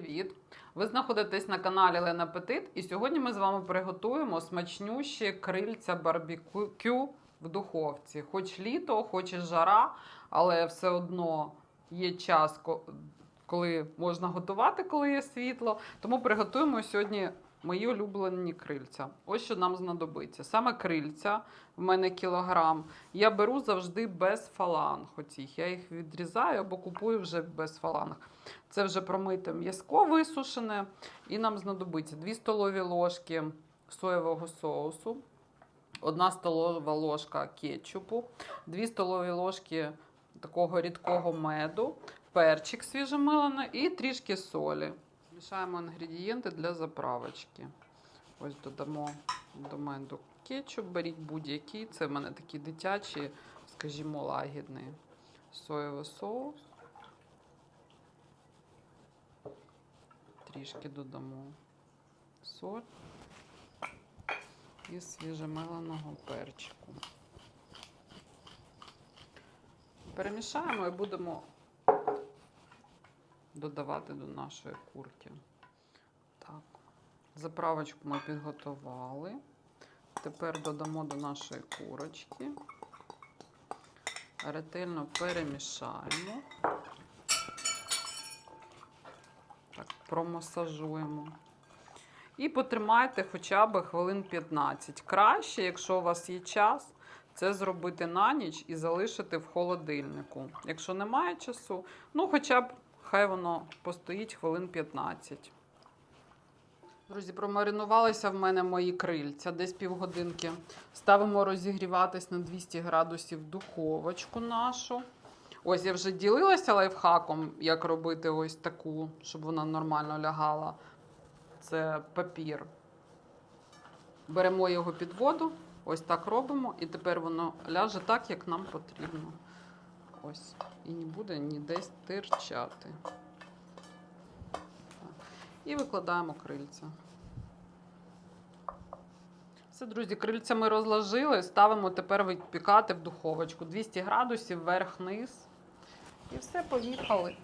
привіт! Ви знаходитесь на каналі Лена Петит, і сьогодні ми з вами приготуємо смачнющі крильця барбекю в духовці. Хоч літо, хоч і жара, але все одно є час, коли можна готувати, коли є світло. Тому приготуємо сьогодні мої улюблені крильця. Ось що нам знадобиться. Саме крильця, в мене кілограм. Я беру завжди без фаланг. Оцих. Я їх відрізаю або купую вже без фаланг. Це вже промите м'язко висушене. І нам знадобиться 2 столові ложки соєвого соусу, 1 столова ложка кетчупу, 2 столові ложки такого рідкого меду, перчик свіжомилений і трішки солі. Мішаємо інгредієнти для заправочки. Ось додамо до меду кетчуп, беріть будь-який. Це в мене такий дитячий, скажімо, лагідний соєвий соус. Трішки додамо соль і свіжемеленого перчику. Перемішаємо і будемо додавати до нашої курки. Так, заправочку ми підготували. Тепер додамо до нашої курочки. Ретельно перемішаємо. Так, промасажуємо. І потримайте хоча б хвилин 15. Краще, якщо у вас є час, це зробити на ніч і залишити в холодильнику. Якщо немає часу, ну хоча б хай воно постоїть хвилин 15. Друзі, промаринувалися в мене мої крильця десь півгодинки. Ставимо розігріватись на 200 градусів духовочку нашу. Ось я вже ділилася лайфхаком, як робити ось таку, щоб вона нормально лягала. Це папір. Беремо його під воду, ось так робимо, і тепер воно ляже так, як нам потрібно. Ось. І не буде ніде стирчати. Так. І викладаємо крильця. Все, друзі, крильця ми розложили. Ставимо тепер випікати в духовочку. 200 градусів, вверх-низ. І все, поїхали.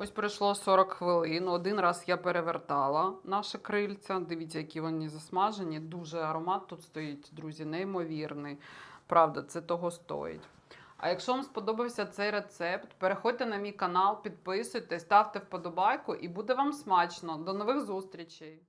Ось пройшло 40 хвилин. Один раз я перевертала наше крильця. Дивіться, які вони засмажені. Дуже аромат тут стоїть, друзі, неймовірний. Правда, це того стоїть. А якщо вам сподобався цей рецепт, переходьте на мій канал, підписуйтесь, ставте вподобайку і буде вам смачно. До нових зустрічей!